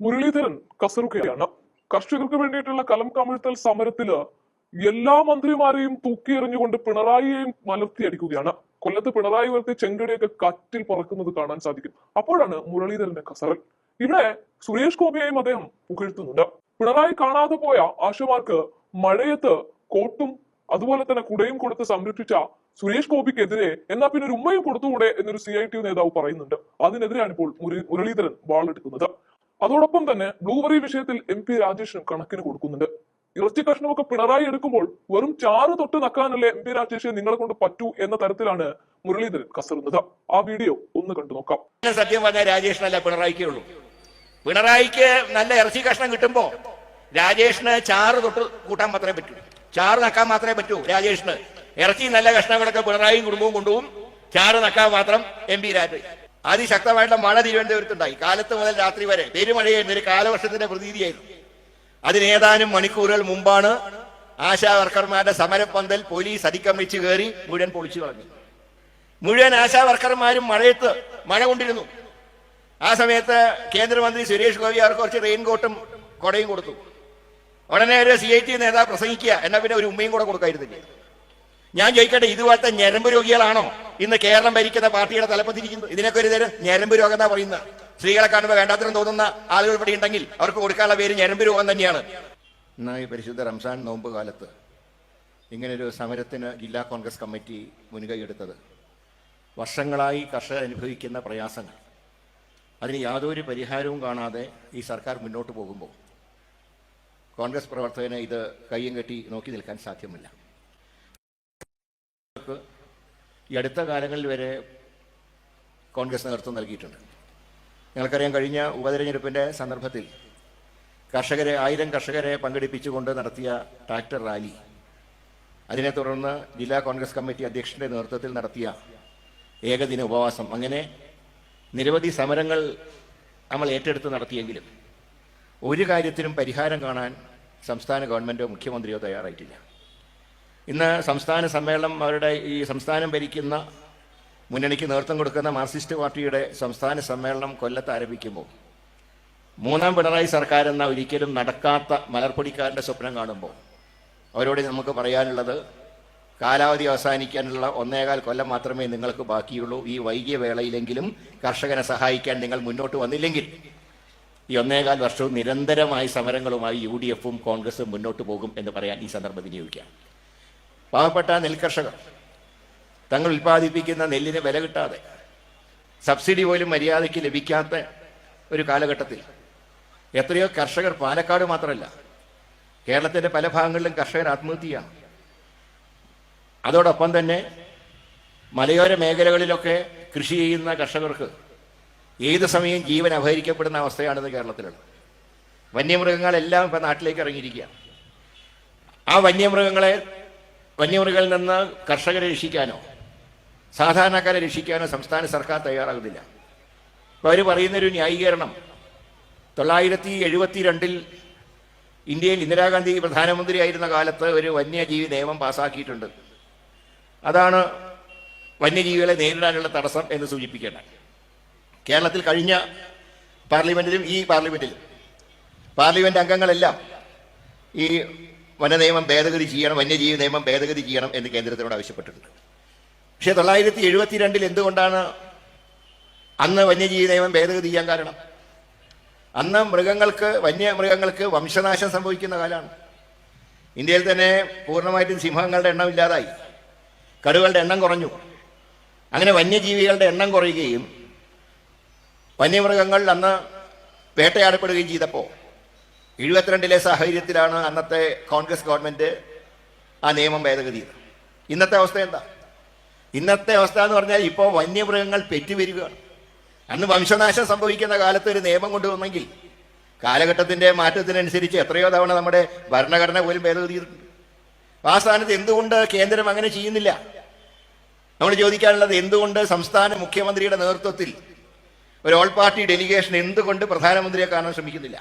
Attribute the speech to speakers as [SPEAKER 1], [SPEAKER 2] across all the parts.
[SPEAKER 1] മുരളീധരൻ കസറുകയാണ്. കർഷകർക്ക് വേണ്ടിയിട്ടുള്ള കലം കമിഴ്ത്തൽ സമരത്തിൽ എല്ലാ മന്ത്രിമാരെയും തൂക്കിയെറിഞ്ഞുകൊണ്ട് പിണറായിയെയും മലർത്തി അടിക്കുകയാണ്. കൊല്ലത്ത് പിണറായി ഉയർത്തിയ ചെങ്കടിയൊക്കെ കാറ്റിൽ പറക്കുന്നത് കാണാൻ സാധിക്കും. അപ്പോഴാണ് മുരളീധരന്റെ കസറൽ. ഇവിടെ സുരേഷ് ഗോപിയെയും അദ്ദേഹം പുകഴ്ത്തുന്നുണ്ട്. പിണറായി കാണാതെ പോയ ആശമാർക്ക് മഴയത്ത് കോട്ടും അതുപോലെ തന്നെ കുടയും കൊടുത്ത് സംരക്ഷിച്ച സുരേഷ് ഗോപിക്കെതിരെ എന്നാ പിന്നെ ഒരു ഉമ്മയും കൊടുത്തുകൂടെ എന്നൊരു സി ഐ ടി നേതാവ് പറയുന്നുണ്ട്. അതിനെതിരെയാണ് ഇപ്പോൾ മുര- മുരളീധരൻ വാളെടുക്കുന്നത്. അതോടൊപ്പം തന്നെ ബ്ലൂബെറി വിഷയത്തിൽ എം പി രാജേഷിനും കണക്കിന് കൊടുക്കുന്നുണ്ട്. ഇറച്ചി കഷ്ണമൊക്കെ പിണറായി എടുക്കുമ്പോൾ വെറും ചാറ് തൊട്ട് നക്കാനല്ലേ എം പി രാജേഷ് നിങ്ങളെ കൊണ്ട് പറ്റൂ എന്ന തരത്തിലാണ് മുരളീധരൻ കസറുന്നത്. ആ വീഡിയോ ഒന്ന് കണ്ടു നോക്കാം.
[SPEAKER 2] സത്യം പറഞ്ഞ രാജേഷിനല്ല പിണറായിക്കേ ഉള്ളൂ. പിണറായിക്ക് നല്ല ഇറച്ചി കഷ്ണം കിട്ടുമ്പോ രാജേഷിന് ചാറ് തൊട്ട് കൂട്ടാൻ മാത്രമേ പറ്റൂ. ചാറ് നക്കാൻ മാത്രമേ പറ്റൂ രാജേഷിന്. ഇറച്ചി നല്ല കഷ്ണങ്ങളൊക്കെ പിണറായിയും കുടുംബവും കൊണ്ടുപോകും. ചാറ് നക്കാൻ മാത്രം എം പി രാജേഷ്. അതിശക്തമായിട്ടുള്ള മഴ തിരുവനന്തപുരത്തുണ്ടായി. കാലത്ത് മുതൽ രാത്രി വരെ പെരുമഴയായിരുന്നു ഒരു കാലവർഷത്തിന്റെ പ്രതീതിയായിരുന്നു. അതിന് ഏതാനും മണിക്കൂറുകൾ മുമ്പാണ് ആശാ വർക്കർമാരുടെ സമരപ്പന്തൽ പോലീസ് അതിക്രമിച്ച് കയറി മുഴുവൻ പൊളിച്ചു കളഞ്ഞു. മുഴുവൻ ആശാ വർക്കർമാരും മഴയത്ത് മഴ കൊണ്ടിരുന്നു. ആ സമയത്ത് കേന്ദ്രമന്ത്രി സുരേഷ് ഗോപി അവർക്ക് കുറച്ച് റെയിൻകോട്ടും കൊടയും കൊടുത്തു. ഉടനെ ഒരു സി ഐ ടി നേതാവ് പ്രസംഗിക്കുക എന്നാ പിന്നെ ഒരു ഉമ്മയും കൂടെ കൊടുക്കായിരുന്നില്ലേ ഞാൻ ചോദിക്കട്ടെ ഇതുപോലത്തെ ഞരമ്പ് രോഗികളാണോ? ഇന്ന് കേരളം ഭരിക്കുന്ന പാർട്ടിയുടെ തലപ്പത്തിരിക്കുന്നു ഇതിനൊക്കെ ഒരു തരം ഞരമ്പ് രോഗം എന്നാ പറയുന്നത്. സ്ത്രീകളെ കാണുമ്പോൾ വേണ്ടാത്തരം തോന്നുന്ന ആളുകൾ ഇവിടെ ഉണ്ടെങ്കിൽ അവർക്ക് കൊടുക്കാനുള്ള പേര് ഞരമ്പ് രോഗം തന്നെയാണ്. എന്നാൽ ഈ പരിശുദ്ധ റംസാൻ നോമ്പ് കാലത്ത് ഇങ്ങനൊരു സമരത്തിന് ജില്ലാ കോൺഗ്രസ് കമ്മിറ്റി മുൻകൈയെടുത്തത് വർഷങ്ങളായി കർഷകർ അനുഭവിക്കുന്ന പ്രയാസങ്ങൾ. അതിന് യാതൊരു പരിഹാരവും കാണാതെ ഈ സർക്കാർ മുന്നോട്ട് പോകുമ്പോൾ കോൺഗ്രസ് പ്രവർത്തകന് ഇത് കയ്യും കെട്ടി നോക്കി നിൽക്കാൻ സാധ്യമല്ല. ഈ അടുത്ത കാലങ്ങളിൽ വരെ കോൺഗ്രസ് നേതൃത്വം നൽകിയിട്ടുണ്ട്. ഞങ്ങൾക്കറിയാം കഴിഞ്ഞ ഉപതെരഞ്ഞെടുപ്പിന്റെ സന്ദർഭത്തിൽ കർഷകരെ ആയിരം കർഷകരെ പങ്കെടുപ്പിച്ചുകൊണ്ട് നടത്തിയ ട്രാക്ടർ റാലി അതിനെ തുടർന്ന് ജില്ലാ കോൺഗ്രസ് കമ്മിറ്റി അധ്യക്ഷന്റെ നേതൃത്വത്തിൽ നടത്തിയ ഏകദിന ഉപവാസം അങ്ങനെ നിരവധി സമരങ്ങൾ നമ്മൾ ഏറ്റെടുത്ത് നടത്തിയെങ്കിലും ഒരു കാര്യത്തിനും പരിഹാരം കാണാൻ സംസ്ഥാന ഗവൺമെന്റോ മുഖ്യമന്ത്രിയോ തയ്യാറായിട്ടില്ല. ഇന്ന് സംസ്ഥാന സമ്മേളനം അവരുടെ ഈ സംസ്ഥാനം ഭരിക്കുന്ന മുന്നണിക്ക് നേതൃത്വം കൊടുക്കുന്ന മാർക്സിസ്റ്റ് പാർട്ടിയുടെ സംസ്ഥാന സമ്മേളനം കൊല്ലത്ത് ആരംഭിക്കുമ്പോൾ മൂന്നാം പിണറായി സർക്കാർ എന്ന ഒരിക്കലും നടക്കാത്ത മലർപ്പൊടിക്കാരന്റെ സ്വപ്നം കാണുമ്പോൾ അവരോട് നമുക്ക് പറയാനുള്ളത് കാലാവധി അവസാനിക്കാനുള്ള ഒന്നേകാൽ കൊല്ലം മാത്രമേ നിങ്ങൾക്ക് ബാക്കിയുള്ളൂ. ഈ വൈകിയ വേളയിലെങ്കിലും കർഷകനെ സഹായിക്കാൻ നിങ്ങൾ മുന്നോട്ട് വന്നില്ലെങ്കിൽ ഈ ഒന്നേകാൽ വർഷവും നിരന്തരമായി സമരങ്ങളുമായി യു ഡി എഫും കോൺഗ്രസും മുന്നോട്ട് പോകും എന്ന് പറയാൻ ഈ സന്ദർഭം വിനിയോഗിക്കാം. പാവപ്പെട്ട നെൽകർഷകർ തങ്ങൾ ഉൽപ്പാദിപ്പിക്കുന്ന നെല്ലിന് വില കിട്ടാതെ സബ്സിഡി പോലും മര്യാദയ്ക്ക് ലഭിക്കാത്ത ഒരു കാലഘട്ടത്തിൽ എത്രയോ കർഷകർ പാലക്കാട് മാത്രമല്ല കേരളത്തിന്റെ പല ഭാഗങ്ങളിലും കർഷകർ ആത്മഹത്യയാണ്. അതോടൊപ്പം തന്നെ മലയോര മേഖലകളിലൊക്കെ കൃഷി ചെയ്യുന്ന കർഷകർക്ക് ഏത് സമയം ജീവൻ അപഹരിക്കപ്പെടുന്ന അവസ്ഥയാണിത് കേരളത്തിലുള്ളത്. വന്യമൃഗങ്ങളെല്ലാം ഇപ്പം നാട്ടിലേക്ക് ഇറങ്ങിയിരിക്കുകയാണ്. ആ വന്യമൃഗങ്ങളെ വന്യമൃഗങ്ങളിൽ നിന്ന് കർഷകരെ രക്ഷിക്കാനോ സാധാരണക്കാരെ രക്ഷിക്കാനോ സംസ്ഥാന സർക്കാർ തയ്യാറാകുന്നില്ല. അപ്പോൾ അവർ പറയുന്നൊരു ന്യായീകരണം തൊള്ളായിരത്തി എഴുപത്തി രണ്ടിൽ ഇന്ത്യയിൽ ഇന്ദിരാഗാന്ധി പ്രധാനമന്ത്രിയായിരുന്ന കാലത്ത് ഒരു വന്യജീവി നിയമം പാസാക്കിയിട്ടുണ്ട്. അതാണ് വന്യജീവികളെ നേരിടാനുള്ള തടസ്സം എന്ന് സൂചിപ്പിക്കേണ്ട കേരളത്തിൽ കഴിഞ്ഞ പാർലമെന്റിലും ഈ പാർലമെന്റിലും പാർലമെന്റ് അംഗങ്ങളെല്ലാം ഈ വനനിയമം ഭേദഗതി ചെയ്യണം വന്യജീവി നിയമം ഭേദഗതി ചെയ്യണം എന്ന് കേന്ദ്രത്തിനോട് ആവശ്യപ്പെട്ടിട്ടുണ്ട്. പക്ഷേ തൊള്ളായിരത്തി എഴുപത്തിരണ്ടിൽ എന്തുകൊണ്ടാണ് അന്ന് വന്യജീവി നിയമം ഭേദഗതി ചെയ്യാൻ കാരണം? അന്ന് മൃഗങ്ങൾക്ക് വന്യമൃഗങ്ങൾക്ക് വംശനാശം സംഭവിക്കുന്ന കാലമാണ്. ഇന്ത്യയിൽ തന്നെ പൂർണമായിട്ടും സിംഹങ്ങളുടെ എണ്ണം ഇല്ലാതായി. കടുവകളുടെ എണ്ണം കുറഞ്ഞു. അങ്ങനെ വന്യജീവികളുടെ എണ്ണം കുറയുകയും വന്യമൃഗങ്ങൾ അന്ന് വേട്ടയാടപ്പെടുകയും ചെയ്തപ്പോൾ എഴുപത്തിരണ്ടിലെ സാഹചര്യത്തിലാണ് അന്നത്തെ കോൺഗ്രസ് ഗവൺമെന്റ് ആ നിയമം ഭേദഗതി ചെയ്തത് ഇന്നത്തെ അവസ്ഥ എന്താ? ഇന്നത്തെ അവസ്ഥ എന്ന് പറഞ്ഞാൽ ഇപ്പോൾ വന്യമൃഗങ്ങൾ പെറ്റുവരികയാണ്. അന്ന് വംശനാശം സംഭവിക്കുന്ന കാലത്ത് ഒരു നിയമം കൊണ്ടുവന്നെങ്കിൽ കാലഘട്ടത്തിന്റെ മാറ്റത്തിനനുസരിച്ച് എത്രയോ തവണ നമ്മുടെ ഭരണഘടന പോലും ഭേദഗതി ചെയ്തിട്ടുണ്ട് ആ സ്ഥാനത്ത് എന്തുകൊണ്ട് കേന്ദ്രം അങ്ങനെ ചെയ്യുന്നില്ല? നമ്മൾ ചോദിക്കാനുള്ളത് എന്തുകൊണ്ട് സംസ്ഥാന മുഖ്യമന്ത്രിയുടെ നേതൃത്വത്തിൽ ഒരു ഓൾ പാർട്ടി ഡെലിഗേഷൻ എന്തുകൊണ്ട് പ്രധാനമന്ത്രിയെ കാണാൻ ശ്രമിക്കുന്നില്ല?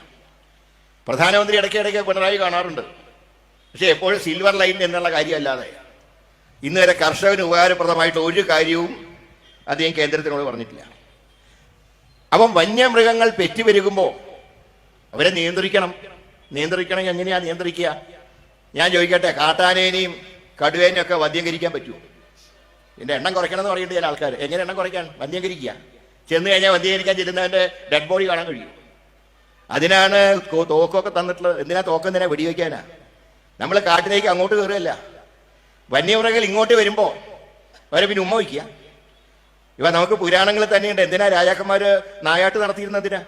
[SPEAKER 2] പ്രധാനമന്ത്രി ഇടയ്ക്കിടയ്ക്ക് പിണറായി കാണാറുണ്ട്. പക്ഷേ എപ്പോഴും സിൽവർ ലൈൻ എന്നുള്ള കാര്യമല്ലാതെ. ഇന്ന് വരെ കർഷകന് ഉപകാരപ്രദമായിട്ട് ഒരു കാര്യവും അദ്ദേഹം കേന്ദ്രത്തിനോട് പറഞ്ഞിട്ടില്ല. അപ്പം വന്യമൃഗങ്ങൾ പെറ്റി പെറ്റുപെരുകുമ്പോൾ അവരെ നിയന്ത്രിക്കണം. നിയന്ത്രിക്കണമെങ്കിൽ എങ്ങനെയാണ് നിയന്ത്രിക്കുക? ഞാൻ ചോദിക്കട്ടെ കാട്ടാനേനെയും കടുവേനെയും ഒക്കെ വന്ധ്യംകരിക്കാൻ പറ്റുമോ? എന്റെ എണ്ണം കുറയ്ക്കണം എന്ന് പറയുന്നുണ്ട് ചില ആൾക്കാർ എങ്ങനെ എണ്ണം കുറയ്ക്കാൻ? വന്ധ്യംകരിക്കുക ചെന്ന് കഴിഞ്ഞാൽ വന്ധ്യംകരിക്കാൻ ചെല്ലുന്നവന്റെ ഡെഡ് ബോഡി കാണാൻ കഴിയും. അതിനാണ് തോക്കൊക്കെ തന്നിട്ടുള്ളത് എന്തിനാ തോക്കം എന്തിനാ വെടിവെക്കാനാ? നമ്മൾ കാട്ടിലേക്ക് അങ്ങോട്ട് കയറുകയല്ല. വന്യമൃഗങ്ങൾ ഇങ്ങോട്ട് വരുമ്പോൾ അവരെ പിന്നെ ഉമ്മ വയ്ക്കുക. ഇവ നമുക്ക് പുരാണങ്ങളിൽ തന്നെയുണ്ട്. എന്തിനാ രാജാക്കന്മാര് നായാട്ട് നടത്തിയിരുന്നതിനാ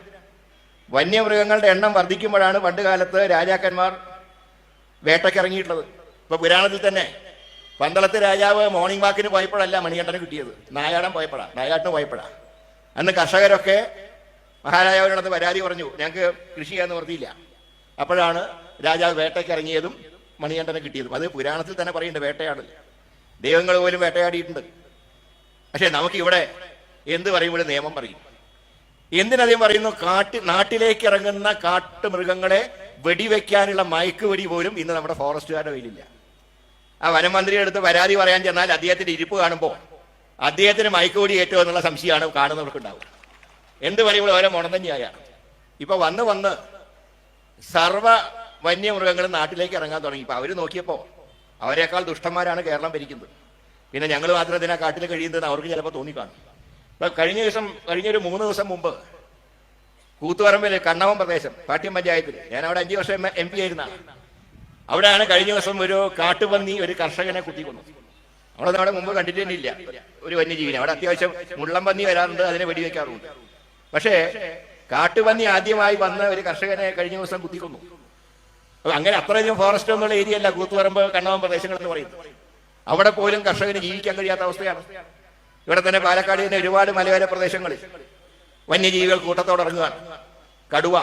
[SPEAKER 2] വന്യമൃഗങ്ങളുടെ എണ്ണം വർദ്ധിക്കുമ്പോഴാണ് പണ്ട് കാലത്ത് രാജാക്കന്മാർ വേട്ടക്കിറങ്ങിയിട്ടുള്ളത്. ഇപ്പൊ പുരാണത്തിൽ തന്നെ പന്തളത്ത് രാജാവ് മോർണിംഗ് വാക്കിന് പോയപ്പോഴല്ല മണികണ്ഠന് കിട്ടിയത്. നായാടൻ പോയപ്പോഴാ. നായാട്ടിന് പോയപ്പോഴാ. അന്ന് കർഷകരൊക്കെ മഹാരാജാവിനോടത്ത് പരാതി പറഞ്ഞു. ഞങ്ങൾക്ക് കൃഷി ചെയ്യാൻ നിവർത്തിയില്ല. അപ്പോഴാണ് രാജാവ് വേട്ടയ്ക്ക് ഇറങ്ങിയതും മണികണ്ഠനെ കിട്ടിയതും. അത് പുരാണത്തിൽ തന്നെ പറയുന്നുണ്ട് വേട്ടയാടൽ. ദൈവങ്ങൾ പോലും വേട്ടയാടിയിട്ടുണ്ട്. പക്ഷെ നമുക്ക് ഇവിടെ എന്ത് പറയുമ്പോഴും നിയമം പറയും. എന്തിനധികം പറയുന്നു? കാട്ടി നാട്ടിലേക്ക് ഇറങ്ങുന്ന കാട്ടുമൃഗങ്ങളെ വെടിവെക്കാനുള്ള മയക്കുവെടി പോലും ഇന്ന് നമ്മുടെ ഫോറസ്റ്റുകാരുടെ കയ്യിലില്ല. ആ വനമന്ത്രിയുടെ അടുത്ത് പരാതി പറയാൻ ചെന്നാൽ അദ്ദേഹത്തിന്റെ ഇരിപ്പ് കാണുമ്പോൾ അദ്ദേഹത്തിന് മയക്കുവെടി ഏറ്റവും എന്നുള്ള സംശയമാണ് കാണുന്നവർക്ക് ഉണ്ടാവുക എന്ത് പറയുമ്പോൾ മുണം തന്നെയായാണ് ഇപ്പൊ വന്ന് വന്ന് സർവ വന്യമൃഗങ്ങൾ നാട്ടിലേക്ക് ഇറങ്ങാൻ തുടങ്ങി. ഇപ്പൊ അവർ നോക്കിയപ്പോ അവരെക്കാൾ ദുഷ്ടന്മാരാണ് കേരളം ഭരിക്കുന്നത്. പിന്നെ ഞങ്ങൾ മാത്രം ഇതിനാ കാട്ടിൽ കഴിയുന്നത് അവർക്ക് ചിലപ്പോൾ തോന്നിക്കാണും. ഇപ്പൊ കഴിഞ്ഞ ദിവസം കഴിഞ്ഞൊരു മൂന്ന് ദിവസം മുമ്പ് കൂത്തുപറമ്പിൽ കണ്ണവം പ്രദേശം പാട്യം പഞ്ചായത്തിൽ ഞാൻ അവിടെ അഞ്ചു വർഷം എം പി ആയിരുന്ന. അവിടെയാണ് കഴിഞ്ഞ ദിവസം ഒരു കാട്ടുപന്നി ഒരു കർഷകനെ കുത്തിക്കൊന്നു അവിടെ നമ്മുടെ മുമ്പ് കണ്ടിട്ട് ഇല്ല. ഒരു വന്യജീവിനെ. അവിടെ അത്യാവശ്യം മുള്ളം പന്നി വരാറുണ്ട് അതിനെ വെടിവെക്കാറുണ്ട് പക്ഷേ കാട്ടുപന്നി ആദ്യമായി വന്ന ഒരു കർഷകനെ കഴിഞ്ഞ ദിവസം കുത്തിക്കൊന്നു. അങ്ങനെ അത്രയധികം ഫോറസ്റ്റ് എന്നുള്ള ഏരിയ അല്ല കൂത്തുപറമ്പ് കണ്ണവം പ്രദേശങ്ങൾ എന്ന് പറയുന്നത്. അവിടെ പോലും കർഷകന് ജീവിക്കാൻ കഴിയാത്ത അവസ്ഥയാണ്. ഇവിടെ തന്നെ പാലക്കാട് തന്നെ ഒരുപാട് മലയോര പ്രദേശങ്ങളിൽ വന്യജീവികൾ കൂട്ടത്തോടെ ഇറങ്ങുകയാണ്. കടുവ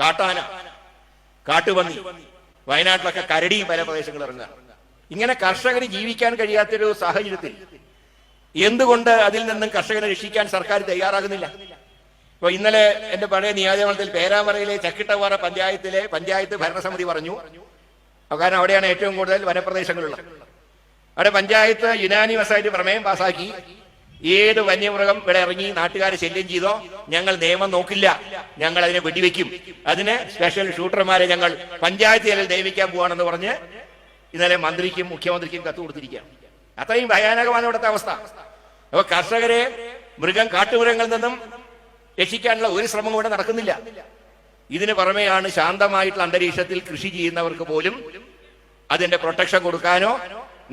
[SPEAKER 2] കാട്ടാന കാട്ടുപന്നി വയനാട്ടിലൊക്കെ കരടിയും പല പ്രദേശങ്ങളിൽ ഇറങ്ങുകയാണ്. ഇങ്ങനെ കർഷകന് ജീവിക്കാൻ കഴിയാത്തൊരു സാഹചര്യത്തിൽ എന്തുകൊണ്ട് അതിൽ നിന്നും കർഷകനെ രക്ഷിക്കാൻ സർക്കാർ തയ്യാറാകുന്നില്ല? ഇപ്പൊ ഇന്നലെ എന്റെ പഴയ നിയോജകമണ്ഡലത്തിൽ പേരാമറയിലെ ചക്കിട്ടവാറ പഞ്ചായത്തിലെ പഞ്ചായത്ത് ഭരണസമിതി പറഞ്ഞു. കാരണം അവിടെയാണ് ഏറ്റവും കൂടുതൽ വനപ്രദേശങ്ങളുള്ളത്. അവിടെ പഞ്ചായത്ത് യുനാനിമസ് ആയിട്ട് പ്രമേയം പാസാക്കി. ഏത് വന്യമൃഗം ഇവിടെ ഇറങ്ങി നാട്ടുകാരെ ശല്യം ചെയ്തോ ഞങ്ങൾ നിയമം നോക്കില്ല. ഞങ്ങൾ അതിനെ വെടിവെക്കും. അതിന് സ്പെഷ്യൽ ഷൂട്ടർമാരെ ഞങ്ങൾ പഞ്ചായത്ത് തലയിൽ നിയമിക്കാൻ പോവാണെന്ന് പറഞ്ഞ് ഇന്നലെ മന്ത്രിക്കും മുഖ്യമന്ത്രിക്കും കത്ത് കൊടുത്തിരിക്കുകയാണ്. അത്രയും ഭയാനകമാണ് ഇവിടുത്തെ അവസ്ഥ. അപ്പൊ കർഷകരെ മൃഗം കാട്ടുമൃഗങ്ങളിൽ നിന്നും രക്ഷിക്കാനുള്ള ഒരു ശ്രമം ഇവിടെ നടക്കുന്നില്ല. ഇതിന് പുറമെയാണ് ശാന്തമായിട്ടുള്ള അന്തരീക്ഷത്തിൽ കൃഷി ചെയ്യുന്നവർക്ക് പോലും അതിന്റെ പ്രൊട്ടക്ഷൻ കൊടുക്കാനോ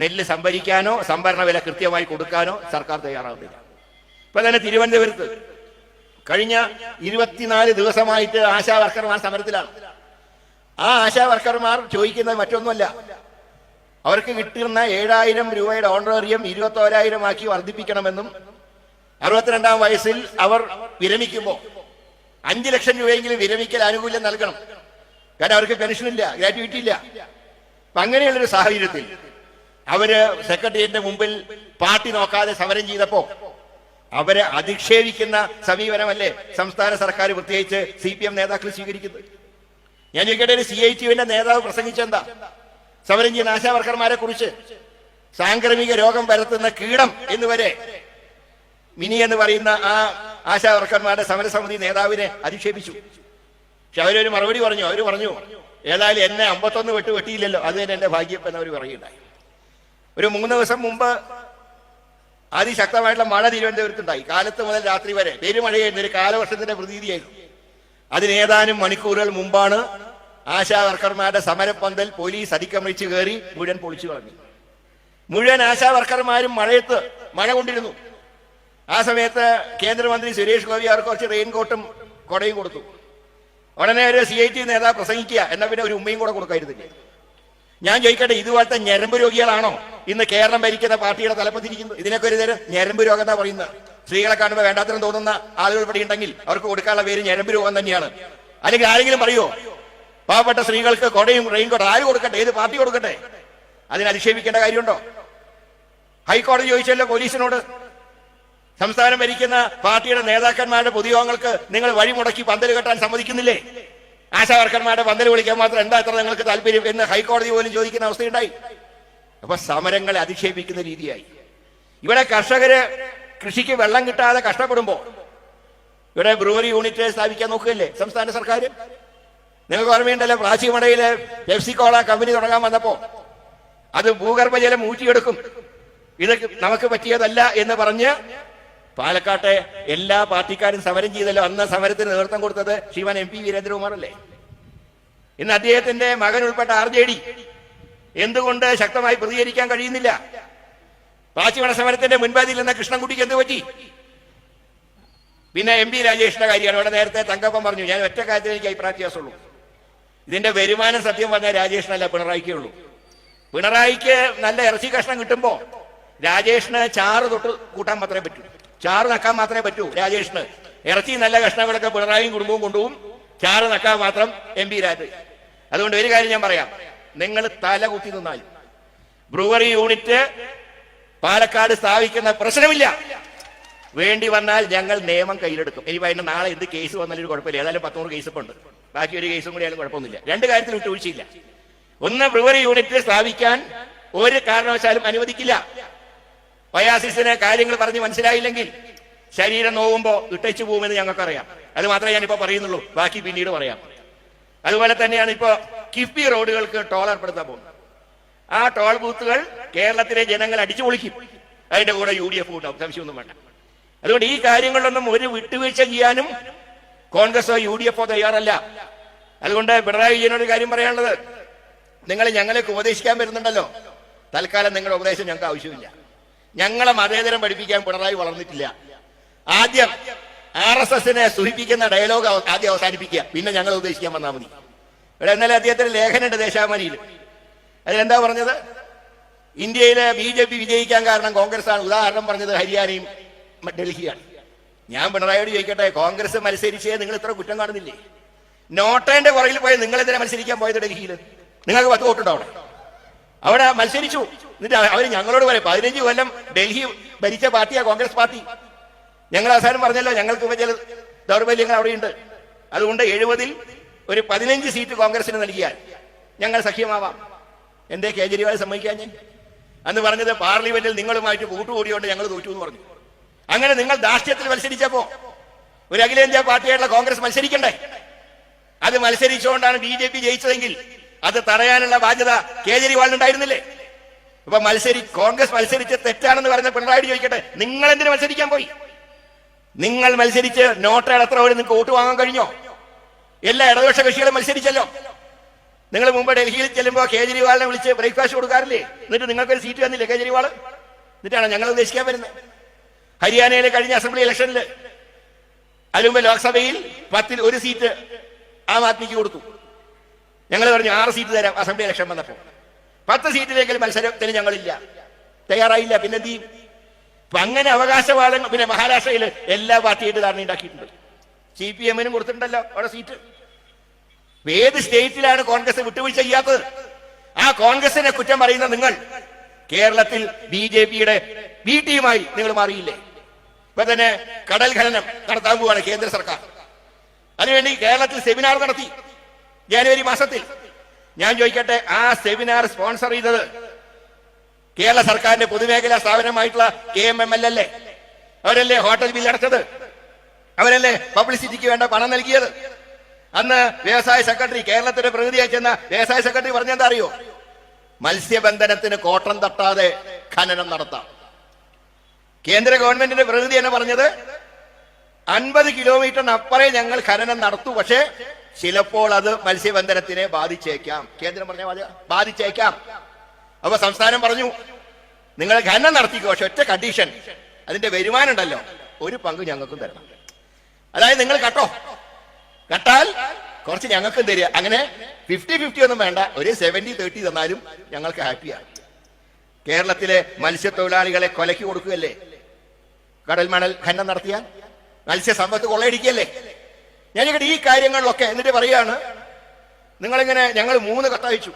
[SPEAKER 2] നെല്ല് സംഭരിക്കാനോ സംഭരണ വില കൃത്യമായി കൊടുക്കാനോ സർക്കാർ തയ്യാറാവുന്നില്ല. ഇപ്പൊ തന്നെ തിരുവനന്തപുരത്ത് കഴിഞ്ഞ ഇരുപത്തിനാല് ദിവസമായിട്ട് ആശാ വർക്കർമാർ സമരത്തിലാണ്. ആ ആശാ വർക്കർമാർ ചോദിക്കുന്നത് മറ്റൊന്നുമല്ല. അവർക്ക് കിട്ടുന്ന ഏഴായിരം രൂപയുടെ ഓണറേറിയം ഇരുപത്തോരായിരം ആക്കി വർദ്ധിപ്പിക്കണമെന്നും അറുപത്തിരണ്ടാം വയസ്സിൽ അവർ വിരമിക്കുമ്പോൾ അഞ്ചു ലക്ഷം രൂപയെങ്കിലും വിരമിക്കൽ ആനുകൂല്യം നൽകണം. കാരണം അവർക്ക് പെൻഷനില്ല ഗ്രാറ്റുവിറ്റി ഇല്ല. അപ്പൊ അങ്ങനെയുള്ളൊരു സാഹചര്യത്തിൽ അവർ സെക്രട്ടേറിയറ്റിന്റെ മുമ്പിൽ പാർട്ടി നോക്കാതെ സമരം ചെയ്തപ്പോ അവരെ അധിക്ഷേപിക്കുന്ന സമീപനമല്ലേ സംസ്ഥാന സർക്കാർ പ്രത്യേകിച്ച് സി പി എം നേതാക്കൾ സ്വീകരിക്കുന്നത്? ഞാൻ ചോദിക്കട്ടെ ഒരു സി ഐ ടി യുവിന്റെ നേതാവ് പ്രസംഗിച്ചെന്താ സമരം ചെയ്യുന്ന ആശാവർക്കർമാരെ കുറിച്ച് സാംക്രമിക രോഗം പരത്തുന്ന കീടം എന്നുവരെ മിനി എന്ന് പറയുന്ന ആ ആശാവർക്കർമാരുടെ സമരസമിതി നേതാവിനെ അധിക്ഷേപിച്ചു. പക്ഷെ അവരൊരു മറുപടി പറഞ്ഞു. അവർ പറഞ്ഞു ഏതായാലും എന്നെ അമ്പത്തൊന്ന് വെട്ട് വെട്ടിയില്ലല്ലോ. അത് തന്നെ എന്റെ ഭാഗ്യം എന്ന് അവർ പറയുണ്ടായി ഒരു മൂന്ന് ദിവസം മുമ്പ് അതിശക്തമായിട്ടുള്ള മഴ തിരുവനന്തപുരത്തുണ്ടായി. കാലത്ത് മുതൽ രാത്രി വരെ. പെരുമഴയായിരുന്നു. ഒരു കാലവർഷത്തിന്റെ പ്രതീതിയായിരുന്നു. അതിനേതാനും മണിക്കൂറുകൾ മുമ്പാണ് ആശാ വർക്കർമാരുടെ സമരപ്പന്തൽ പോലീസ് അതിക്രമിച്ച് കയറി മുഴുവൻ പൊളിച്ചു കളഞ്ഞു. മുഴുവൻ ആശാവർക്കർമാരും മഴയത്ത് മഴ കൊണ്ടിരുന്നു. ആ സമയത്ത് കേന്ദ്രമന്ത്രി സുരേഷ് ഗോപി അവർക്ക് കുറച്ച് റെയിൻകോട്ടും കൊടയും കൊടുത്തു. ഉടനെ ഒരു സി ഐ ടി നേതാവ് പ്രസംഗിക്കുക എന്നാ പിന്നെ ഒരു ഉമ്മയും കൂടെ കൊടുക്കായിരുന്നില്ലേ ഞാൻ ചോദിക്കട്ടെ ഇതുപോലത്തെ ഞരമ്പ് രോഗികളാണോ ഇന്ന് കേരളം ഭരിക്കുന്ന പാർട്ടിയുടെ തലപ്പത്തിരിക്കുന്നത്? ഇതിനൊക്കെ ഒരു തരം ഞരമ്പ് രോഗം എന്നാ പറയുന്നത്. സ്ത്രീകളെ കാണുമ്പോൾ വേണ്ടാത്തരം തോന്നുന്ന ആളുകൾ ഇവിടെ ഉണ്ടെങ്കിൽ അവർക്ക് കൊടുക്കാനുള്ള പേര് ഞരമ്പ് രോഗം തന്നെയാണ്. അല്ലെങ്കിൽ ആരെങ്കിലും പറയുമോ പാവപ്പെട്ട സ്ത്രീകൾക്ക് കൊടയും റെയിൻകോട്ട് ആര് കൊടുക്കട്ടെ? ഏത് പാർട്ടി കൊടുക്കട്ടെ? അതിന് അധിക്ഷേപിക്കേണ്ട കാര്യമുണ്ടോ? ഹൈക്കോടതി ചോദിച്ചല്ലോ പോലീസിനോട്. സംസ്ഥാനം ഭരിക്കുന്ന പാർട്ടിയുടെ നേതാക്കന്മാരുടെ പൊതുയോഗങ്ങൾക്ക് നിങ്ങൾ വഴിമുടക്കി പന്തൽ കെട്ടാൻ സമ്മതിക്കുന്നില്ലേ? ആശാവർക്കന്മാരുടെ പന്തൽ വിളിക്കാൻ മാത്രം എന്താ എത്ര നിങ്ങൾക്ക് താല്പര്യം എന്ന് ഹൈക്കോടതി പോലും ചോദിക്കുന്ന അവസ്ഥയുണ്ടായി. അപ്പൊ സമരങ്ങളെ അധിക്ഷേപിക്കുന്ന രീതിയായി. ഇവിടെ കർഷകര് കൃഷിക്ക് വെള്ളം കിട്ടാതെ കഷ്ടപ്പെടുമ്പോൾ ഇവിടെ ബ്രൂവറി യൂണിറ്റ് സ്ഥാപിക്കാൻ നോക്കുകയല്ലേ സംസ്ഥാന സർക്കാർ നിങ്ങൾക്ക് ഓർമ്മയുണ്ടല്ലോ പെപ്സി കോള കമ്പനി തുടങ്ങാൻ വന്നപ്പോ അത് ഭൂഗർഭജലം ഊറ്റിയെടുക്കും. ഇത് നമുക്ക് പറ്റിയതല്ല എന്ന് പറഞ്ഞ് പാലക്കാട്ടെ എല്ലാ പാർട്ടിക്കാരും സമരം ചെയ്തല്ലോ. അന്ന് സമരത്തിന് നേതൃത്വം കൊടുത്തത് ശിവൻ എം പി വീരേന്ദ്രകുമാർ അല്ലേ ഇന്ന് അദ്ദേഹത്തിന്റെ മകൻ ഉൾപ്പെട്ട ആർ ജെ ഡി എന്തുകൊണ്ട് ശക്തമായി പ്രതികരിക്കാൻ കഴിയുന്നില്ല? പാച്ചിമണ സമരത്തിന്റെ മുൻപാതിയിൽ നിന്ന കൃഷ്ണൻകുട്ടിക്ക് എന്ത് പറ്റി? പിന്നെ എം പി രാജേഷിന്റെ കാര്യമാണ്. ഇവിടെ നേരത്തെ തങ്കപ്പം പറഞ്ഞു ഞാൻ ഒറ്റ കാര്യത്തിൽ എനിക്ക് അഭിപ്രായ വ്യത്യാസമുള്ളൂ ഇതിന്റെ വരുമാനം സത്യം പറഞ്ഞാൽ രാജേഷിനല്ല പിണറായിക്കേ ഉള്ളൂ പിണറായിക്ക് നല്ല ഇറച്ചി കഷ്ണം കിട്ടുമ്പോ രാജേഷിന് ചാറ് തൊട്ട് കൂട്ടാൻ മാത്രമേ പറ്റൂ. ചാറ് നക്കാൻ മാത്രമേ പറ്റൂ രാജേഷിന്. ഇറച്ചി നല്ല കഷ്ണങ്ങളൊക്കെ പിണറായിയും കുടുംബവും കൊണ്ടുപോകും. ചാറ് നക്കാൻ മാത്രം എം പി രാജ്. അതുകൊണ്ട് ഒരു കാര്യം ഞാൻ പറയാം. നിങ്ങൾ തല കുത്തി നിന്നാൽ ബ്രൂവറി യൂണിറ്റ് പാലക്കാട് സ്ഥാപിക്കുന്ന പ്രശ്നമില്ല. വേണ്ടി വന്നാൽ ഞങ്ങൾ നിയമം കയ്യിലെടുക്കും. ഇനി അതിന് നാളെ എന്ത് കേസ് വന്നാലും ഒരു കുഴപ്പമില്ല. ഏതായാലും പത്തുനൂറ് കേസ് ഇപ്പൊ ഉണ്ട്. ബാക്കി ഒരു കേസും കൂടി ആയാലും കുഴപ്പമൊന്നുമില്ല. രണ്ട് കാര്യത്തിൽ വിട്ടുവീഴ്ചയില്ല ഒന്ന് ബ്രുവറി യൂണിറ്റ് സ്ഥാപിക്കാൻ ഒരു കാരണവശാലും അനുവദിക്കില്ല. വയാസിസിന് കാര്യങ്ങൾ പറഞ്ഞ് മനസ്സിലായില്ലെങ്കിൽ ശരീരം നോവുമ്പോ ഇട്ടച്ചു പോകുമെന്ന് ഞങ്ങൾക്കറിയാം. അത് മാത്രമേ ഞാനിപ്പോ പറയുന്നുള്ളൂ. ബാക്കി പിന്നീട് പറയാം. അതുപോലെ തന്നെയാണ് ഇപ്പോ കിഫ്ബി റോഡുകൾക്ക് ടോൾ ഏർപ്പെടുത്താൻ പോകുന്നത്. ആ ടോൾ ബൂത്തുകൾ കേരളത്തിലെ ജനങ്ങൾ അടിച്ചു പൊളിക്കും. അതിന്റെ കൂടെ യു ഡി എഫ് ഉണ്ടാവും. സംശയമൊന്നും വേണ്ട. അതുകൊണ്ട് ഈ കാര്യങ്ങളിലൊന്നും ഒരു വിട്ടുവീഴ്ച ചെയ്യാനും കോൺഗ്രസോ യു ഡി എഫോ തയ്യാറല്ല. അതുകൊണ്ട് പിണറായി വിജയനോട് കാര്യം പറയാനുള്ളത്. നിങ്ങൾ ഞങ്ങളെ ഉപദേശിക്കാൻ വരുന്നുണ്ടല്ലോ തൽക്കാലം നിങ്ങളുടെ ഉപദേശം ഞങ്ങൾക്ക് ആവശ്യമില്ല. ഞങ്ങളെ മതേതരം പഠിപ്പിക്കാൻ പിണറായി വളർന്നിട്ടില്ല. ആദ്യം ആർ എസ് എസിനെ സൂചിപ്പിക്കുന്ന ഡയലോഗ് ആദ്യം അവസാനിപ്പിക്കുക. പിന്നെ ഞങ്ങൾ ഉപദേശിക്കാൻ വന്നാൽ മതി. ഇവിടെ ഇന്നലെ അദ്ദേഹത്തിന് ലേഖനുണ്ട് ദേശാഭിമാനിയിൽ. അതിലെന്താ പറഞ്ഞത്? ഇന്ത്യയിലെ ബി ജെ പി വിജയിക്കാൻ കാരണം കോൺഗ്രസ് ആണ് ഉദാഹരണം പറഞ്ഞത് ഹരിയാനയും ഡൽഹിയാണ്. ഞാൻ പിണറായിയോട് ചോദിക്കട്ടെ കോൺഗ്രസ് മത്സരിച്ചേ നിങ്ങൾ ഇത്ര കുറ്റം കാണുന്നില്ലേ? നോട്ടേന്റെ പുറകിൽ പോയി നിങ്ങൾ എന്തിനാ മത്സരിക്കാൻ പോയത് ഡൽഹിയിൽ നിങ്ങൾക്ക് പത്ത് വോട്ടുണ്ടോ അവിടെ? അവിടെ മത്സരിച്ചു. എന്നിട്ട് അവർ ഞങ്ങളോട് പറയും പതിനഞ്ച് കൊല്ലം ഡൽഹി ഭരിച്ച പാർട്ടിയാ കോൺഗ്രസ് പാർട്ടി. ഞങ്ങൾ അവസാനം പറഞ്ഞല്ലോ ഞങ്ങൾക്ക് ചില ദൗർബല്യങ്ങൾ അവിടെയുണ്ട്. അതുകൊണ്ട് എഴുപതിൽ ഒരു പതിനഞ്ച് സീറ്റ് കോൺഗ്രസിന് നൽകിയാൽ ഞങ്ങൾ സഖ്യമാവാം. എന്തേ കേജ്രിവാൾ സമ്മതിക്കാൻ ഞാൻ? അന്ന് പറഞ്ഞത് പാർലമെന്റിൽ നിങ്ങളുമായിട്ട് കൂട്ടുകൂടിയോണ്ട് ഞങ്ങൾ തോറ്റു എന്ന് പറഞ്ഞു. അങ്ങനെ നിങ്ങൾ ദാഷ്ട്യത്തിൽ മത്സരിച്ചപ്പോ ഒരു അഖിലേന്ത്യാ പാർട്ടിയായിട്ടുള്ള കോൺഗ്രസ് മത്സരിക്കണ്ടേ? അത് മത്സരിച്ചുകൊണ്ടാണ് ബി ജെ പി ജയിച്ചതെങ്കിൽ അത് തടയാനുള്ള ബാധ്യത കേജ്രിവാളിനുണ്ടായിരുന്നില്ലേ ഇപ്പൊ മത്സരി കോൺഗ്രസ് മത്സരിച്ച് തെറ്റാണെന്ന് പറഞ്ഞ പിണറായി ചോദിക്കട്ടെ നിങ്ങൾ എന്തിനു മത്സരിക്കാൻ പോയി? നിങ്ങൾ മത്സരിച്ച് നോട്ടയുടെ എത്ര വരെ നിങ്ങൾക്ക് വോട്ട് വാങ്ങാൻ കഴിഞ്ഞോ? എല്ലാ ഇടതുപക്ഷ കക്ഷികളും മത്സരിച്ചല്ലോ. നിങ്ങൾ മുമ്പ് ഡൽഹിയിൽ ചെല്ലുമ്പോൾ കേജ്രിവാളിനെ വിളിച്ച് ബ്രേക്ക്ഫാസ്റ്റ് കൊടുക്കാറില്ലേ? എന്നിട്ട് നിങ്ങൾക്കൊരു സീറ്റ് തന്നില്ലേ കേജ്രിവാൾ എന്നിട്ടാണ് ഞങ്ങൾ ഉദ്ദേശിക്കാൻ വരുന്നത്? ഹരിയാനയിലെ കഴിഞ്ഞ അസംബ്ലി ഇലക്ഷനിൽ അലുമ്പ ലോക്സഭയിൽ പത്തിൽ ഒരു സീറ്റ് ആം ആദ്മിക്ക് കൊടുത്തു. ഞങ്ങൾ പറഞ്ഞു ആറ് സീറ്റ് തരാം അസംബ്ലി ഇലക്ഷൻ വന്നപ്പോൾ. പത്ത് സീറ്റിലേക്കും മത്സരത്തിന് ഞങ്ങളില്ല. തയ്യാറായില്ല. പിന്നെ എന്ത് ചെയ്യും അപ്പൊ അങ്ങനെ അവകാശവാദങ്ങൾ പിന്നെ മഹാരാഷ്ട്രയിൽ എല്ലാ പാർട്ടിയായിട്ട് ധാരണ ഉണ്ടാക്കിയിട്ടുണ്ട്. സി പി എമ്മിനും കൊടുത്തിട്ടുണ്ടല്ലോ അവിടെ സീറ്റ്. ഏത് സ്റ്റേറ്റിലാണ് കോൺഗ്രസ് വിട്ടുവീഴ്ച ചെയ്യാത്തത്? ആ കോൺഗ്രസിനെ കുറ്റം പറയുന്ന നിങ്ങൾ കേരളത്തിൽ ബി ജെ പിയുടെ ബി ടിയുമായി നിങ്ങൾ മാറിയില്ലേ? ഇപ്പൊ തന്നെ കടൽ ഖനനം നടത്താൻ പോവാണ് കേന്ദ്ര സർക്കാർ. അതിനുവേണ്ടി കേരളത്തിൽ സെമിനാർ നടത്തി. ജനുവരി മാസത്തിൽ. ഞാൻ ചോദിക്കട്ടെ ആ സെമിനാർ സ്പോൺസർ ചെയ്തത് കേരള സർക്കാരിന്റെ പൊതുമേഖലാ സ്ഥാപനമായിട്ടുള്ള കെ എം എം എൽ അല്ലേ? അവരല്ലേ ഹോട്ടൽ ബില്ല് അടച്ചത്? അവരല്ലേ പബ്ലിസിറ്റിക്ക് വേണ്ട പണം നൽകിയത്? അന്ന് വ്യവസായ സെക്രട്ടറി കേരളത്തിന്റെ പ്രകൃതിയായി ചെന്ന വ്യവസായ സെക്രട്ടറി പറഞ്ഞെന്താ അറിയോ? മത്സ്യബന്ധനത്തിന് കോട്ടം തട്ടാതെ ഖനനം നടത്താം. കേന്ദ്ര ഗവൺമെന്റിന്റെ പ്രതിനിധി എന്നെ പറഞ്ഞത് അൻപത് കിലോമീറ്ററിന് അപ്പുറേ ഞങ്ങൾ ഖനനം നടത്തൂ. പക്ഷേ ചിലപ്പോൾ അത് മത്സ്യബന്ധനത്തിനെ ബാധിച്ചേക്കാം. കേന്ദ്രം പറഞ്ഞ ബാധിച്ചേക്കാം. അപ്പൊ സംസ്ഥാനം പറഞ്ഞു നിങ്ങൾ ഖനനം നടത്തിക്കോ പക്ഷെ ഒറ്റ കണ്ടീഷൻ അതിന്റെ വരുമാനം ഉണ്ടല്ലോ. ഒരു പങ്ക് ഞങ്ങൾക്കും തരണം. അതായത് നിങ്ങൾ കട്ടോ? കട്ടാൽ കുറച്ച് ഞങ്ങൾക്കും തരിക. അങ്ങനെ ഫിഫ്റ്റി ഫിഫ്റ്റി ഒന്നും വേണ്ട. ഒരു സെവന്റി തേർട്ടി തന്നാലും ഞങ്ങൾക്ക് ഹാപ്പിയാണ് കേരളത്തിലെ മത്സ്യത്തൊഴിലാളികളെ കൊലക്കി കൊടുക്കുകയല്ലേ? കടൽ മണൽ ഖനനം നടത്തിയാൽ മത്സ്യസമ്പത്ത് കൊള്ളയടിക്കല്ലേ ഞാൻ ഇവിടെ ഈ കാര്യങ്ങളിലൊക്കെ എന്നിട്ട് പറയാണ് നിങ്ങളിങ്ങനെ ഞങ്ങൾ മൂന്ന് കത്തയച്ചു.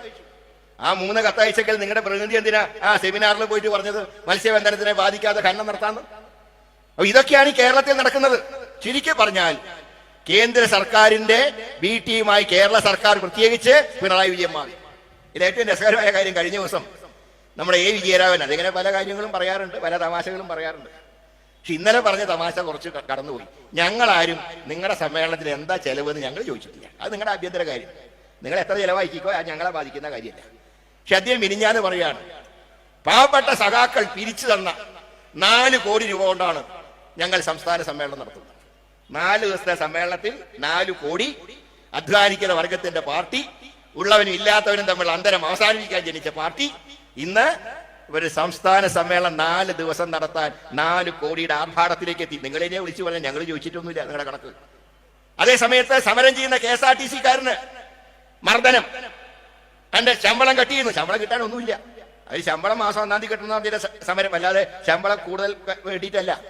[SPEAKER 2] ആ മൂന്ന് കത്തയച്ചെങ്കിൽ നിങ്ങളുടെ പ്രതിനിധി എന്തിനാ ആ സെമിനാറിൽ പോയിട്ട് പറഞ്ഞത്? മത്സ്യബന്ധനത്തിനെ ബാധിക്കാതെ ഖനനം നടത്താന്ന്? അപ്പൊ ഇതൊക്കെയാണ് ഈ കേരളത്തിൽ നടക്കുന്നത്. ചുരുക്കി പറഞ്ഞാൽ കേന്ദ്ര സർക്കാരിന്റെ ബി ടിയുമായി കേരള സർക്കാർ പ്രത്യേകിച്ച് പിണറായി വിജയൻ മാറി. ഇത് ഏറ്റവും രസകരമായ കാര്യം കഴിഞ്ഞ ദിവസം നമ്മുടെ എ വിജയരാഘവൻ അതിങ്ങനെ പല കാര്യങ്ങളും പറയാറുണ്ട് പല തമാശകളും പറയാറുണ്ട്. പക്ഷെ ഇന്നലെ പറഞ്ഞ തമാശ കുറച്ച് കടന്നുപോയി. ഞങ്ങളാരും നിങ്ങളുടെ സമ്മേളനത്തിൽ എന്താ ചെലവ് എന്ന് ഞങ്ങൾ ചോദിച്ചിട്ടില്ല. അത് നിങ്ങളുടെ ആഭ്യന്തര കാര്യം. നിങ്ങൾ എത്ര ചെലവാക്കിക്കോ അത് ഞങ്ങളെ ബാധിക്കുന്ന കാര്യമല്ല. പക്ഷെ അദ്ദേഹം മിനിഞ്ഞാന്ന് പറയാണ് പാവപ്പെട്ട സഖാക്കൾ പിരിച്ചു തന്ന നാല് കോടി രൂപ കൊണ്ടാണ് ഞങ്ങൾ സംസ്ഥാന സമ്മേളനം നടത്തുന്നത്. നാല് ദിവസത്തെ സമ്മേളനത്തിൽ നാല് കോടി അധ്വാനിക്കുന്ന വർഗത്തിന്റെ പാർട്ടി ഉള്ളവനും ഇല്ലാത്തവനും തമ്മിൽ അന്തരം അവസാനിപ്പിക്കാൻ ജനിച്ച പാർട്ടി ഇന്ന് ഒരു സംസ്ഥാന സമ്മേളനം നാല് ദിവസം നടത്താൻ നാല് കോടിയുടെ ആർഭാടത്തിലേക്ക് എത്തി. നിങ്ങളെന്നെ വിളിച്ചു പറഞ്ഞാൽ ഞങ്ങൾ ചോദിച്ചിട്ടൊന്നുമില്ല നിങ്ങളുടെ കണക്ക്. അതേ സമയത്ത് സമരം ചെയ്യുന്ന കെ എസ് ആർ ടി സിക്കാരന് മർദ്ദനം. കണ്ട് ശമ്പളം കട്ടിയിരുന്നു. ശമ്പളം കിട്ടാൻ ഒന്നുമില്ല അത് ശമ്പളം മാസം ഒന്നാം തീയതി കിട്ടുന്ന സമരം. അല്ലാതെ ശമ്പളം കൂടുതൽ വേണ്ടിയിട്ടല്ല.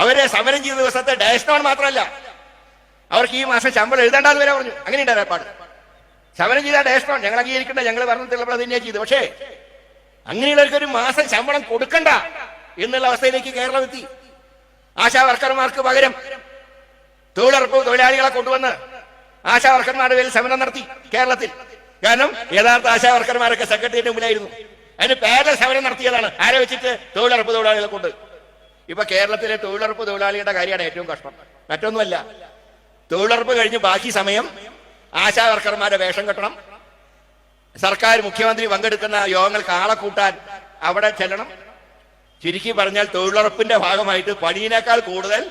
[SPEAKER 2] അവരെ സമരം ചെയ്ത ദിവസത്തെ ഡയസ്നോൺ മാത്രമല്ല. അവർക്ക് ഈ മാസം ശമ്പളം എഴുതേണ്ടത് വരെ പറഞ്ഞു. അങ്ങനെയുണ്ട് ഏർപ്പാട്. സമരം ചെയ്ത ഡയസ്നോൺ. ഞങ്ങൾ അംഗീകരിക്കേണ്ട. ഞങ്ങൾ പറഞ്ഞിട്ടുള്ളപ്പോൾ അത് തന്നെയാണ് ചെയ്തു പക്ഷേ അങ്ങനെയുള്ളവർക്ക് ഒരു മാസം ശമ്പളം കൊടുക്കണ്ട എന്നുള്ള അവസ്ഥയിലേക്ക് കേരളം എത്തി. ആശാ വർക്കർമാർക്ക് പകരം തൊഴിലുറപ്പ് തൊഴിലാളികളെ കൊണ്ടുവന്ന് ആശാ വർക്കർമാരുടെ പേരിൽ സമരം നടത്തി കേരളത്തിൽ. കാരണം യഥാർത്ഥ ആശാ വർക്കർമാരൊക്കെ സെക്രട്ടറിയുടെ മുമ്പിലായിരുന്നു. അതിന് പേരിൽ സമരം നടത്തിയതാണ്. ആരെ വെച്ചിട്ട്? തൊഴിലുറപ്പ് തൊഴിലാളികളെ കൊണ്ട്. ഇപ്പൊ കേരളത്തിലെ തൊഴിലുറപ്പ് തൊഴിലാളികളുടെ കാര്യമാണ് ഏറ്റവും കഷ്ടം. മറ്റൊന്നുമല്ല. തൊഴിലുറപ്പ് കഴിഞ്ഞ് ബാക്കി സമയം ആശാ വർക്കർമാരുടെ വേഷം കെട്ടണം. സർക്കാർ മുഖ്യമന്ത്രി പങ്കെടുക്കുന്ന യോഗങ്ങൾക്ക് ആളെ കൂട്ടാൻ അവിടെ ചെല്ലണം. ചുരുക്കി പറഞ്ഞാൽ തൊഴിലുറപ്പിന്റെ ഭാഗമായിട്ട് പണിയിനേക്കാൾ കൂടുതൽ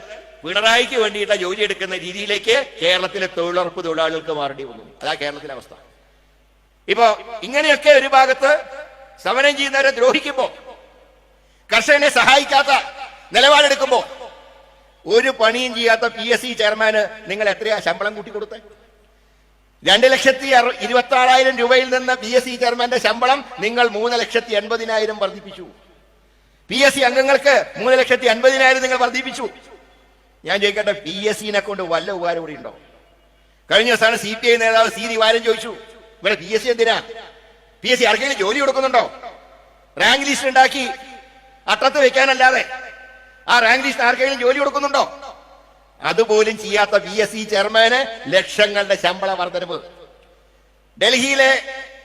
[SPEAKER 2] പിണറായിക്ക് വേണ്ടിയിട്ട് ജോലി എടുക്കുന്ന രീതിയിലേക്ക് കേരളത്തിലെ തൊഴിലുറപ്പ് തൊഴിലാളികൾക്ക് മാറേണ്ടി വന്നു. അതാ കേരളത്തിലെ അവസ്ഥ. ഇപ്പോ ഇങ്ങനെയൊക്കെ ഒരു ഭാഗത്ത് സമരം ചെയ്യുന്നവരെ ദ്രോഹിക്കുമ്പോ കർഷകനെ സഹായിക്കാത്ത നിലപാടെടുക്കുമ്പോ ഒരു പണിയും ചെയ്യാത്ത പി എസ് സി ചെയർമാന് നിങ്ങൾ എത്രയാ ശമ്പളം കൂട്ടി കൊടുത്തേ? രണ്ട് ലക്ഷത്തി ഇരുപത്തി ആറായിരം രൂപയിൽ നിന്ന് പി എസ് സി ചെയർമാന്റെ ശമ്പളം നിങ്ങൾ മൂന്ന് ലക്ഷത്തി എൺപതിനായിരം വർദ്ധിപ്പിച്ചു. പി എസ് സി അംഗങ്ങൾക്ക് മൂന്ന് ലക്ഷത്തി അൻപതിനായിരം നിങ്ങൾ വർദ്ധിപ്പിച്ചു. ഞാൻ ചോദിക്കട്ടെ പി എസ് സിനെ കൊണ്ട് വല്ല ഉപകാരം കൂടി ഉണ്ടോ? കഴിഞ്ഞ ദിവസമാണ് സി പി ഐ നേതാവ് സി ദിവാരം ചോദിച്ചു. ഇവിടെ പി എസ് സി എന്തിനാ? പി എസ് സി ആർക്കെങ്കിലും ജോലി കൊടുക്കുന്നുണ്ടോ? റാങ്ക് ലിസ്റ്റ് ഉണ്ടാക്കി അട്ടത്ത് വെക്കാനല്ലാതെ ആ റാങ്ക് ലിസ്റ്റ് ആർക്കെങ്കിലും ജോലി കൊടുക്കുന്നുണ്ടോ? അതുപോലും ചെയ്യാത്ത പി എസ് സി ചെയർമാന് ലക്ഷങ്ങളുടെ ശമ്പള വർധനവ്. ഡൽഹിയിലെ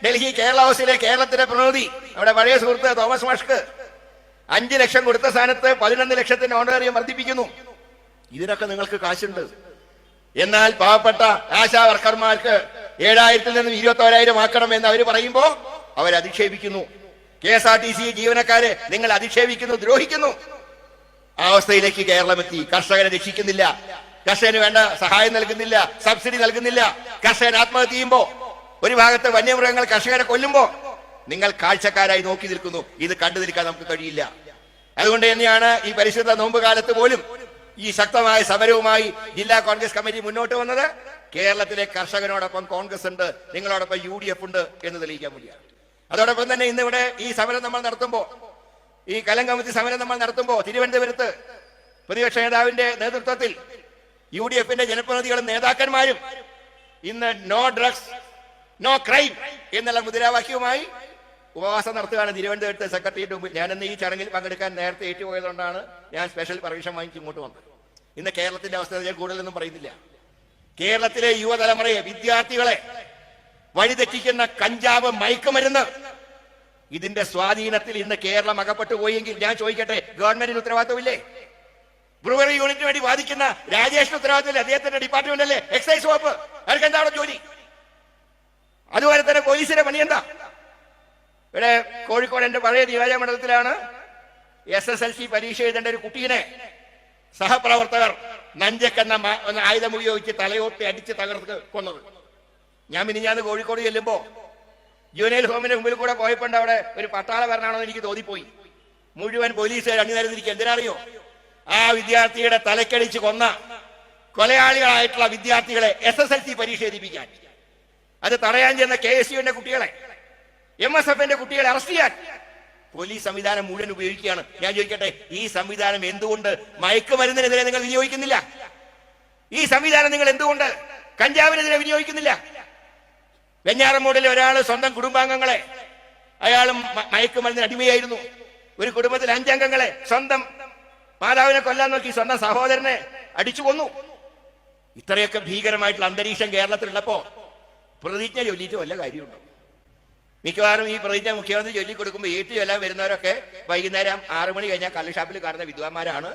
[SPEAKER 2] ഡൽഹി കേരള ഹൗസിലെ കേരളത്തിന്റെ പ്രതിനിധി നമ്മുടെ പഴയ സുഹൃത്ത് തോമസ് മാഷ്ക്ക് അഞ്ച് ലക്ഷം കൊടുത്ത സ്ഥാനത്ത് പതിനൊന്ന് ലക്ഷത്തിന്റെ ഓണറേറിയം വർദ്ധിപ്പിക്കുന്നു. ഇതിനൊക്കെ നിങ്ങൾക്ക് കാശുണ്ട്. എന്നാൽ പാവപ്പെട്ട ആശാ വർക്കർമാർക്ക് ഏഴായിരത്തിൽ നിന്നും ഇരുപത്തോരായിരം ആക്കണം എന്ന് അവർ പറയുമ്പോൾ അവർ അധിക്ഷേപിക്കുന്നു K S R T C ജീവനക്കാരെ നിങ്ങൾ അധിക്ഷേപിക്കുന്നു ദ്രോഹിക്കുന്നു. ആ അവസ്ഥയിലേക്ക് കേരളം എത്തി കർഷകനെ രക്ഷിക്കുന്നില്ല. കർഷകന് വേണ്ട സഹായം നൽകുന്നില്ല. സബ്സിഡി നൽകുന്നില്ല. കർഷകൻ ആത്മഹത്യ ചെയ്യുമ്പോ ഒരു ഭാഗത്ത് വന്യമൃഗങ്ങൾ കർഷകരെ കൊല്ലുമ്പോ നിങ്ങൾ കാഴ്ചക്കാരായി നോക്കി നിൽക്കുന്നു. ഇത് കണ്ടു നിൽക്കാൻ നമുക്ക് കഴിയില്ല. അതുകൊണ്ട് തന്നെയാണ് ഈ പരിശുദ്ധ നോമ്പ് കാലത്ത് പോലും ഈ ശക്തമായ സമരവുമായി ജില്ലാ കോൺഗ്രസ് കമ്മിറ്റി മുന്നോട്ട് വന്നത്. കേരളത്തിലെ കർഷകനോടൊപ്പം കോൺഗ്രസ് ഉണ്ട്. നിങ്ങളോടൊപ്പം യു ഡി എഫ് ഉണ്ട് എന്ന് തെളിയിക്കാൻ വേണ്ടിയാണ്. അതോടൊപ്പം തന്നെ ഇന്നിവിടെ ഈ സമരം നമ്മൾ നടത്തുമ്പോ ഈ കലം സമരം നമ്മൾ നടത്തുമ്പോൾ തിരുവനന്തപുരത്ത് പ്രതിപക്ഷ നേതാവിന്റെ നേതൃത്വത്തിൽ യു ഡി എഫിന്റെ ജനപ്രതിനിധികളും നേതാക്കന്മാരും ഇന്ന് നോ ഡ്രഗ്സ് നോ ക്രൈം എന്നുള്ള മുദ്രാവാക്യവുമായി ഉപവാസം നടത്തുകയാണ് തിരുവനന്തപുരത്ത് സെക്രട്ടറിയുടെ മുമ്പിൽ. ഞാനിന്ന് ഈ ചടങ്ങിൽ പങ്കെടുക്കാൻ നേരത്തെ ഏറ്റുപോയതുകൊണ്ടാണ് ഞാൻ സ്പെഷ്യൽ പെർമിഷൻ വാങ്ങിച്ച് ഇങ്ങോട്ട് വന്നത്. ഇന്ന് കേരളത്തിന്റെ അവസ്ഥ ഞാൻ കൂടുതലൊന്നും പറയുന്നില്ല. കേരളത്തിലെ യുവതലമുറയെ വിദ്യാർത്ഥികളെ വഴിതെറ്റിക്കുന്ന കഞ്ചാവ് മയക്കുമരുന്ന് ഇതിന്റെ സ്വാധീനത്തിൽ ഇന്ന് കേരളം അകപ്പെട്ടു പോയെങ്കിൽ ഞാൻ ചോദിക്കട്ടെ ഗവൺമെന്റിന് ഉത്തരവാദിത്തമില്ലേ ബ്രൂവറി യൂണിറ്റിന് വേണ്ടി വാദിക്കുന്ന രാജേഷിന് ഉത്തരവാദിത്തമില്ലേ അദ്ദേഹത്തിന്റെ ഡിപ്പാർട്ട്മെന്റ് അല്ലേ? എക്സൈസ് വകുപ്പ്. അവർക്ക് എന്താണ് ജോലി? അതുപോലെ തന്നെ പോലീസിന്റെ പണി എന്താ? ഇവിടെ കോഴിക്കോട് എന്റെ പഴയ നിയോജക മണ്ഡലത്തിലാണ് എസ് എസ് എൽ സി പരീക്ഷ എഴുതേണ്ട ഒരു കുട്ടീനെ സഹപ്രവർത്തകർ നഞ്ചക്കെന്ന ആയുധം ഉപയോഗിച്ച് തലയോട്ടി അടിച്ച് തകർത്ത് കൊന്നത്. ഞാൻ മിനിഞ്ഞാന്ന് കോഴിക്കോട് ചെല്ലുമ്പോ ജുവനൈൽ ഹോമിന്റെ മുമ്പിൽ കൂടെ പോയപ്പോണ്ട് അവിടെ ഒരു പട്ടാള വരണാണെന്ന് എനിക്ക് തോന്നിപ്പോയി. മുഴുവൻ പോലീസുകാർ അണിനിരന്നിരിക്കുക എന്തിനറിയോ ആ വിദ്യാർത്ഥിയുടെ തലക്കടിച്ച് കൊന്ന കൊലയാളികളായിട്ടുള്ള വിദ്യാർത്ഥികളെ എസ് എസ് എൽ സി പരീക്ഷ അത് തടയാൻ ചെന്ന കെ എസ് യുവിന്റെ കുട്ടികളെ എം എസ് എഫിന്റെ കുട്ടികളെ അറസ്റ്റ് ചെയ്യാൻ. പോലീസ് സംവിധാനം മുഴുവൻ ഉപയോഗിക്കുകയാണ്. ഞാൻ ചോദിക്കട്ടെ ഈ സംവിധാനം എന്തുകൊണ്ട് മയക്കുമരുന്നിനെതിരെ നിങ്ങൾ വിനിയോഗിക്കുന്നില്ല? ഈ സംവിധാനം നിങ്ങൾ എന്തുകൊണ്ട് കഞ്ചാവിനെതിരെ വിനിയോഗിക്കുന്നില്ല? വെഞ്ഞാറമൂടിലെ ഒരാൾ സ്വന്തം കുടുംബാംഗങ്ങളെ അയാളും മയക്കുമരുന്നിന് അടിമയായിരുന്നു. ഒരു കുടുംബത്തിൽ അഞ്ചംഗങ്ങളെ സ്വന്തം മാതാവിനെ കൊല്ലാൻ നോക്കി സ്വന്തം സഹോദരനെ അടിച്ചു കൊന്നു. ഇത്രയൊക്കെ ഭീകരമായിട്ടുള്ള അന്തരീക്ഷം കേരളത്തിലുള്ളപ്പോ പ്രതിജ്ഞ ചൊല്ലിയിട്ട് വല്ല കാര്യമുണ്ടോ? മിക്കവാറും ഈ പ്രതിജ്ഞ മുഖ്യമന്ത്രി ചൊല്ലി കൊടുക്കുമ്പോൾ ഏറ്റു ചൊല്ലാൻ വരുന്നവരൊക്കെ വൈകുന്നേരം ആറു മണി കഴിഞ്ഞാൽ കള്ളുഷാപ്പിൽ കാണുന്ന വിദ്വാന്മാരാണ്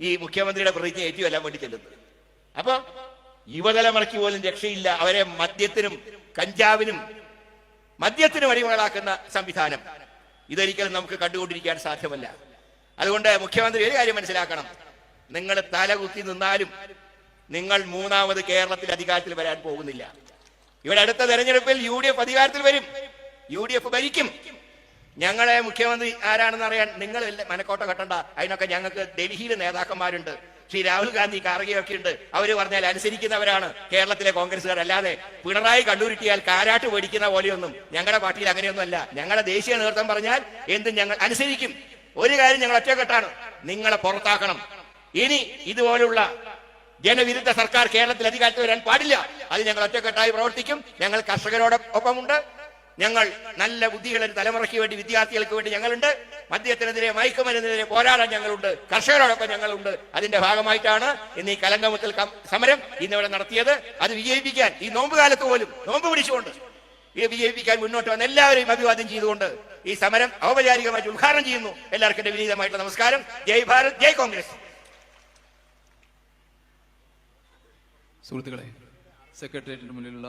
[SPEAKER 2] ഈ മുഖ്യമന്ത്രിയുടെ പ്രതിജ്ഞ ഏറ്റു ചൊല്ലാൻ വേണ്ടി ചെല്ലുന്നത്. അപ്പൊ യുവതലമുറയ്ക്ക് പോലും രക്ഷയില്ല. അവരെ മദ്യത്തിനും കഞ്ചാവിനും മദ്യത്തിനും അടിമകളാക്കുന്ന സംവിധാനം. ഇതൊരിക്കലും നമുക്ക് കണ്ടുകൊണ്ടിരിക്കാൻ സാധ്യമല്ല. അതുകൊണ്ട് മുഖ്യമന്ത്രി ഒരു കാര്യം മനസ്സിലാക്കണം. നിങ്ങൾ തലകുത്തി നിന്നാലും നിങ്ങൾ മൂന്നാമത് കേരളത്തിൽ അധികാരത്തിൽ വരാൻ പോകുന്നില്ല. ഇവിടെ അടുത്ത തെരഞ്ഞെടുപ്പിൽ യു ഡി എഫ് അധികാരത്തിൽ വരും. യു ഡി എഫ് ഭരിക്കും. ഞങ്ങളെ മുഖ്യമന്ത്രി ആരാണെന്ന് അറിയാൻ നിങ്ങൾ മനക്കോട്ട കെട്ടണ്ട. അതിനൊക്കെ ഞങ്ങൾക്ക് ഡൽഹിയിലെ നേതാക്കന്മാരുണ്ട്. ശ്രീ രാഹുൽ ഗാന്ധി കാറുകയൊക്കെ ഉണ്ട്. അവർ പറഞ്ഞാൽ അനുസരിക്കുന്നവരാണ് കേരളത്തിലെ കോൺഗ്രസ്സുകാർ. അല്ലാതെ പിണറായി കണ്ടുരുട്ടിയാൽ കാരാട്ട് പേടിക്കുന്ന പോലെയൊന്നും ഞങ്ങളുടെ പാർട്ടിയിൽ അങ്ങനെയൊന്നും അല്ല ഞങ്ങളുടെ ദേശീയ നേതൃത്വം പറഞ്ഞാൽ എന്തും ഞങ്ങൾ അനുസരിക്കും. ഒരു കാര്യം ഞങ്ങൾ ഒറ്റക്കെട്ടാണ്. നിങ്ങളെ പുറത്താക്കണം. ഇനി ഇതുപോലുള്ള ജനവിരുദ്ധ സർക്കാർ കേരളത്തിൽ അധികാരത്തിൽ വരാൻ പാടില്ല. അത് ഞങ്ങൾ ഒറ്റക്കെട്ടായി പ്രവർത്തിക്കും. ഞങ്ങൾ കർഷകരോടൊപ്പമുണ്ട്. ഞങ്ങൾ നല്ല ബുദ്ധിയുള്ള തലമുറയ്ക്ക് വേണ്ടി വിദ്യാർത്ഥികൾക്ക് വേണ്ടി ഞങ്ങളുണ്ട്. മദ്യത്തിനെതിരെ മയക്കുമരുന്നിനെതിരെ പോരാടാൻ ഞങ്ങളുണ്ട്. കർഷകരോടൊപ്പം ഞങ്ങളുണ്ട്. അതിന്റെ ഭാഗമായിട്ടാണ് ഇന്ന് ഈ കലങ്കമുത്തൽ സമരം ഇന്നിവിടെ നടത്തിയത്. അത് വിജയിപ്പിക്കാൻ ഈ നോമ്പ് കാലത്ത് പോലും നോമ്പ് പിടിച്ചുകൊണ്ട് ഇത് വിജയിപ്പിക്കാൻ മുന്നോട്ട് വന്ന എല്ലാവരെയും അഭിവാദ്യം ചെയ്തുകൊണ്ട് ഈ സമരം ഔപചാരികമായിട്ട് ഉദ്ഘാടനം ചെയ്യുന്നു. എല്ലാവർക്കും എന്റെ വിനീതമായിട്ടുള്ള നമസ്കാരം. ജയ് ഭാരത് ജയ് കോൺഗ്രസ്.
[SPEAKER 3] സുഹൃത്തുക്കളെ സെക്രട്ടേറിയറ്റിന് മുന്നിലുള്ള